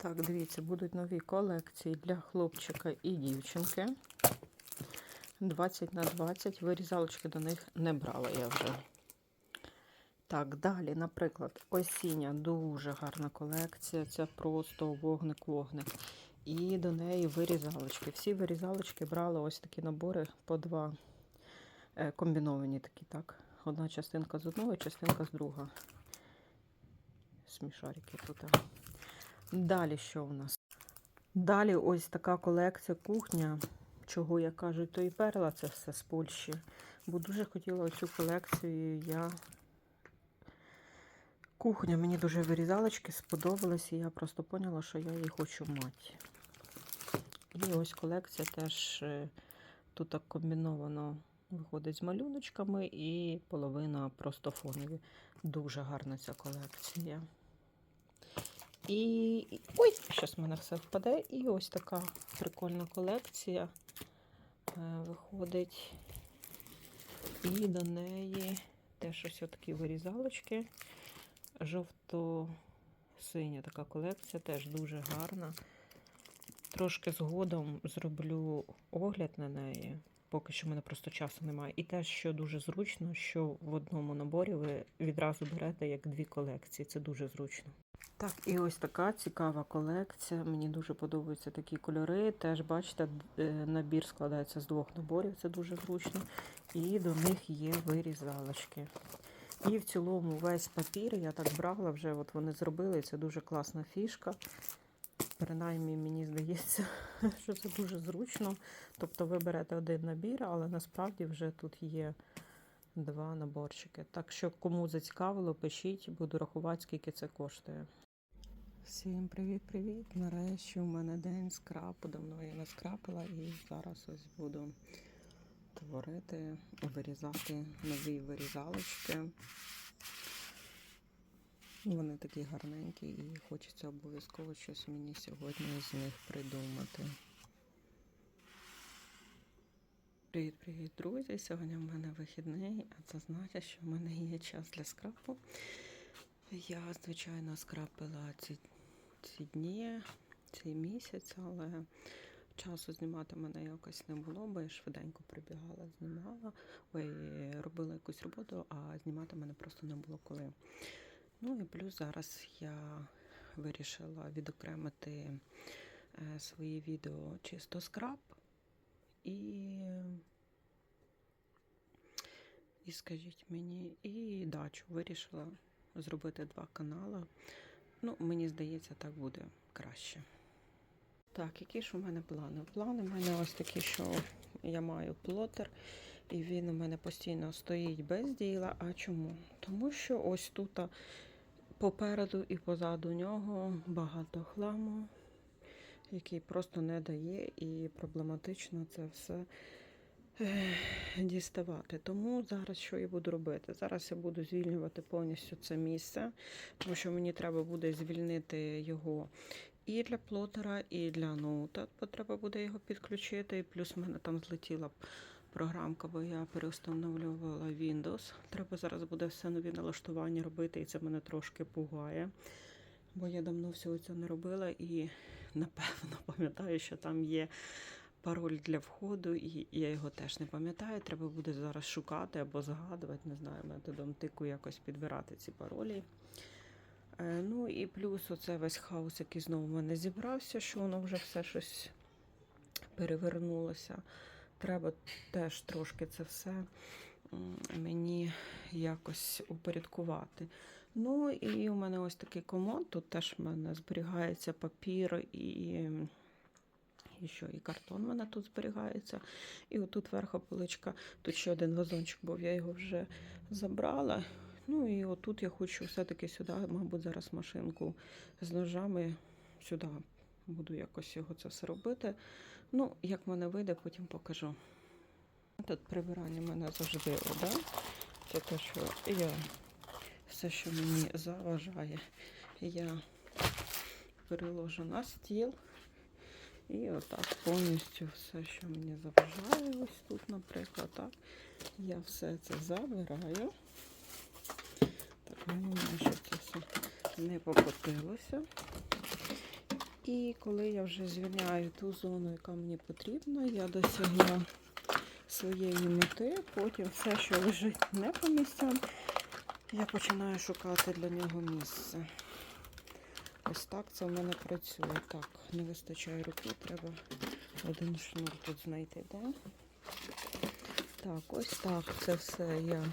Так, дивіться, будуть нові колекції для хлопчика і дівчинки. 20 на 20. Вирізалочки до них не брала я вже. Так, далі, наприклад, осіння дуже гарна колекція. Це просто вогник-вогник. І до неї вирізалочки. Всі вирізалочки брали ось такі набори по два е, комбіновані такі, так. Одна частинка з одного, частинка з другого. Смішарики тут. Далі що в нас? Далі ось така колекція кухня. Чого я кажу, то і перла це все з Польщі. Бо дуже хотіла цю колекцію я. Кухня мені дуже вирізалочки сподобалась, і я просто поняла, що я її хочу мати. І ось колекція теж е, тут так комбіновано виходить з малюночками і половина просто фонові. Дуже гарна ця колекція. І. Ой, зараз в мене все впаде. І ось така прикольна колекція е, виходить. І до неї теж ось такі вирізалочки. Жовто-синя така колекція, теж дуже гарна. Трошки згодом зроблю огляд на неї. Поки що в мене просто часу немає. І те, що дуже зручно, що в одному наборі ви відразу берете як дві колекції. Це дуже зручно. Так, і ось така цікава колекція. Мені дуже подобаються такі кольори. Теж, бачите, е, набір складається з двох наборів, це дуже зручно. І до них є вирізалочки. І в цілому весь папір я так брала вже, от вони зробили, це дуже класна фішка. Принаймні, мені здається, що це дуже зручно. Тобто ви берете один набір, але насправді вже тут є два наборчики. Так що, кому зацікавило, пишіть, буду рахувати, скільки це коштує. Всім привіт-привіт! Нарешті у мене день скрапу. Давно я не скрапила і зараз ось буду творити, вирізати нові вирізалочки. Вони такі гарненькі і хочеться обов'язково щось мені сьогодні з них придумати. Привіт-привіт, друзі! Сьогодні в мене вихідний, а це значить, що в мене є час для скрапу. Я, звичайно, скрапила ці, ці дні, цей місяць, але часу знімати мене якось не було, бо я швиденько прибігала, знімала, ой, робила якусь роботу, а знімати мене просто не було коли. Ну і плюс зараз я вирішила відокремити е, свої відео чисто скраб і, і скажіть мені, і дачу вирішила зробити два канали. Ну, мені здається, так буде краще. Так, які ж у мене плани? Плани у мене ось такі, що я маю плотер, і він у мене постійно стоїть без діла. А чому? Тому що ось тут попереду і позаду нього багато хламу, який просто не дає, і проблематично це все діставати. Тому зараз що я буду робити? Зараз я буду звільнювати повністю це місце, тому що мені треба буде звільнити його і для плотера, і для ноута, треба буде його підключити. І плюс в мене там злетіла програмка, бо я переустановлювала Windows. Треба зараз буде все нові налаштування робити, і це мене трошки пугає. Бо я давно всього цього не робила і напевно пам'ятаю, що там є пароль для входу, і я його теж не пам'ятаю. Треба буде зараз шукати або згадувати, не знаю, методом тику якось підбирати ці паролі. Е, Ну і плюс оце весь хаос, який знову в мене зібрався, що воно вже все щось перевернулося. Треба теж трошки це все мені якось упорядкувати. Ну і у мене ось такий комод. Тут теж в мене зберігається папір і, і що, і картон в мене тут зберігається. І отут верха поличка, тут ще один вазончик був, я його вже забрала. Ну і отут я хочу все-таки сюди, мабуть, зараз машинку з ножами сюди буду якось його це все робити. Ну, як в мене вийде, потім покажу. Тут прибирання в мене завжди вода. Це те, що я все, що мені заважає, я переложу на стіл. І отак повністю все, що мені заважає, ось тут, наприклад, так, я все це забираю. Так, головне, щоб це все не покотилося. І коли я вже звільняю ту зону, яка мені потрібна, я досягла своєї мети. Потім все, що лежить не по місцям, я починаю шукати для нього місце. Ось так це в мене працює. Так, не вистачає руки, треба один шнур тут знайти, да? Так, ось так це все я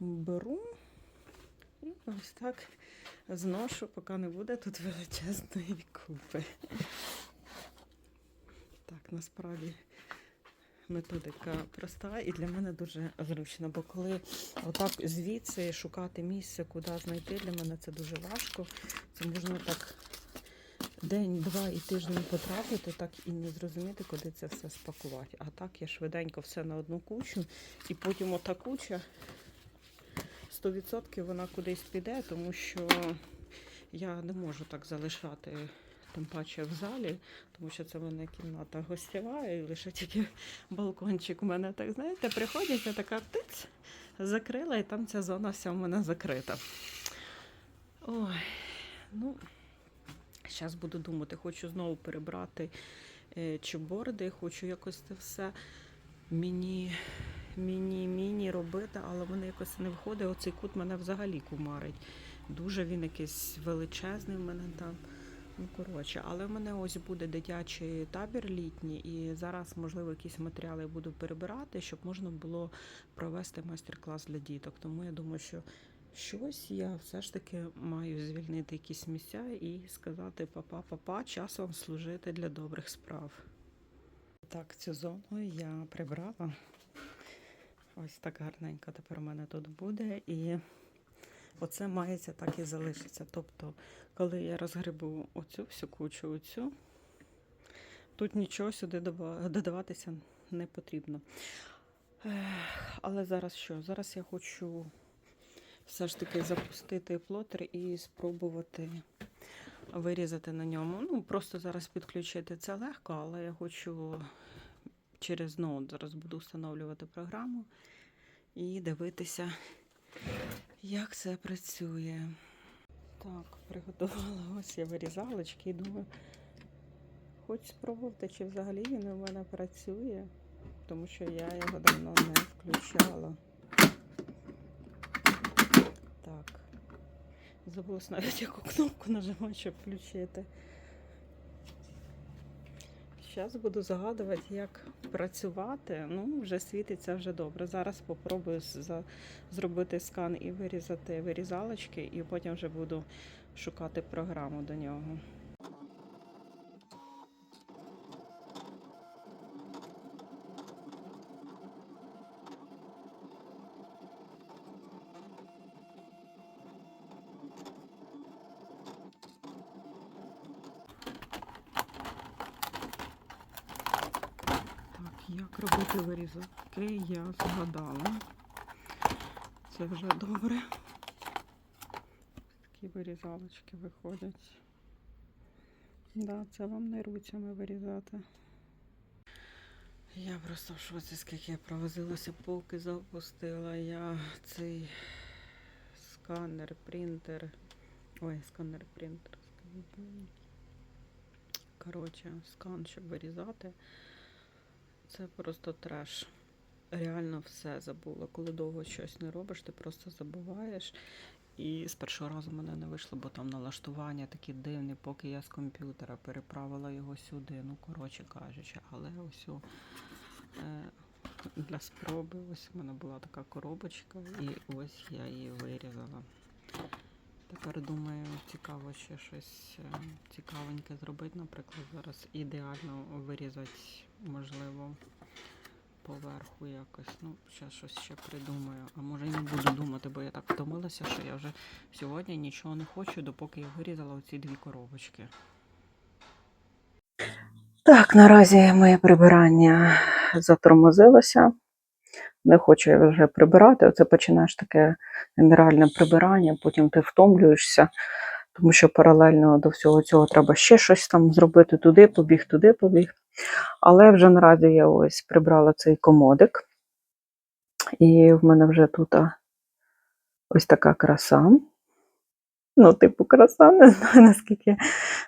беру і ось так зношу, поки не буде тут величезної купи. Так, насправді методика проста і для мене дуже зручна, бо коли отак звідси шукати місце, куди знайти, для мене це дуже важко. Це можна так день, два і тиждень потрапити, так і не зрозуміти, куди це все спакувати. А так я швиденько все на одну кучу, і потім ота куча 100% вона кудись піде, тому що я не можу так залишати. Тим паче в залі, тому що це в мене кімната гостєва, і лише тільки балкончик у мене так, знаєте, приходять, я така птиць, закрила, і там ця зона вся в мене закрита. Ой, ну, зараз буду думати, хочу знову перебрати е, чоборди, хочу якось це все міні, міні, міні робити, але в мене якось не виходить. Оцей кут мене взагалі кумарить. Дуже він якийсь величезний в мене там. Ну, коротше, але в мене ось буде дитячий табір літній, і зараз, можливо, якісь матеріали буду перебирати, щоб можна було провести майстер-клас для діток. Тому я думаю, що щось я все ж таки маю звільнити якісь місця і сказати папа, папа, час вам служити для добрих справ. Так, цю зону я прибрала. Ось так гарненько тепер у мене тут буде. І оце мається так і залишиться. Тобто, коли я розгребу оцю всю кучу, оцю, тут нічого сюди додаватися не потрібно. Але зараз що? Зараз я хочу все ж таки запустити плотер і спробувати вирізати на ньому. Ну, просто зараз підключити це легко, але я хочу через ноут зараз буду встановлювати програму і дивитися, як це працює. Так, приготувала ось я вирізалочки і думаю, хоч спробувати, чи взагалі він у мене працює, тому що я його давно не включала. Так. забула навіть яку кнопку нажимати, щоб включити. Зараз буду загадувати, як працювати. Ну, вже світиться вже добре. Зараз попробую зробити скан і вирізати вирізалочки, і потім вже буду шукати програму до нього. Так, як робити вирізки, я згадала. Це вже добре. Такі вирізалочки виходять. Да, це вам не руцями вирізати. Я просто в шоці, скільки я провозилася, поки запустила я цей сканер, принтер. Ой, сканер, принтер. Коротше, скан, щоб вирізати. Це просто треш. Реально все забула. Коли довго щось не робиш, ти просто забуваєш. І з першого разу мене не вийшло, бо там налаштування такі дивні, поки я з комп'ютера переправила його сюди. Ну, коротше кажучи, але ось е, для спроби ось в мене була така коробочка, і ось я її вирізала. Тепер думаю, цікаво ще щось е, цікавеньке зробити. Наприклад, зараз ідеально вирізати, можливо, поверху якось. Ну, зараз щось ще придумаю. А може і не буду думати, бо я так втомилася, що я вже сьогодні нічого не хочу, допоки я вирізала оці дві коробочки. Так, наразі моє прибирання затормозилося. Не хочу вже прибирати. Оце починаєш таке генеральне прибирання, потім ти втомлюєшся, тому що паралельно до всього цього треба ще щось там зробити туди, побіг, туди побіг. Але вже наразі я ось прибрала цей комодик. І в мене вже тут ось така краса. Ну, типу, краса, не знаю, наскільки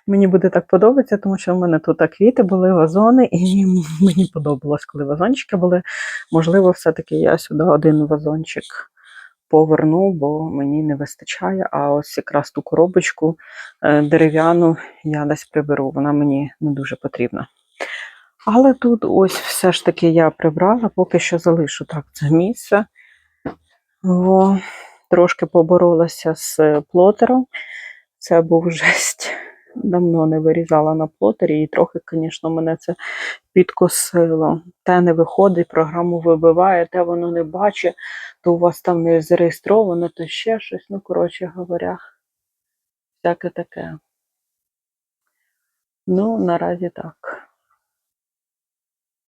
мені буде так подобатися, тому що в мене тут квіти були, вазони, і мені подобалось, коли вазончики були. Можливо, все-таки я сюди один вазончик поверну, бо мені не вистачає. А ось якраз ту коробочку е, дерев'яну я десь приберу, вона мені не дуже потрібна. Але тут ось все ж таки я прибрала, поки що залишу так це місце. О, трошки поборолася з плотером. Це був жесть. Давно не вирізала на плотері, і трохи, звісно, мене це підкосило. Те не виходить, програму вибиває, те воно не бачить, то у вас там не зареєстровано, то ще щось. Ну, коротше говоря, всяке таке. Ну, наразі так.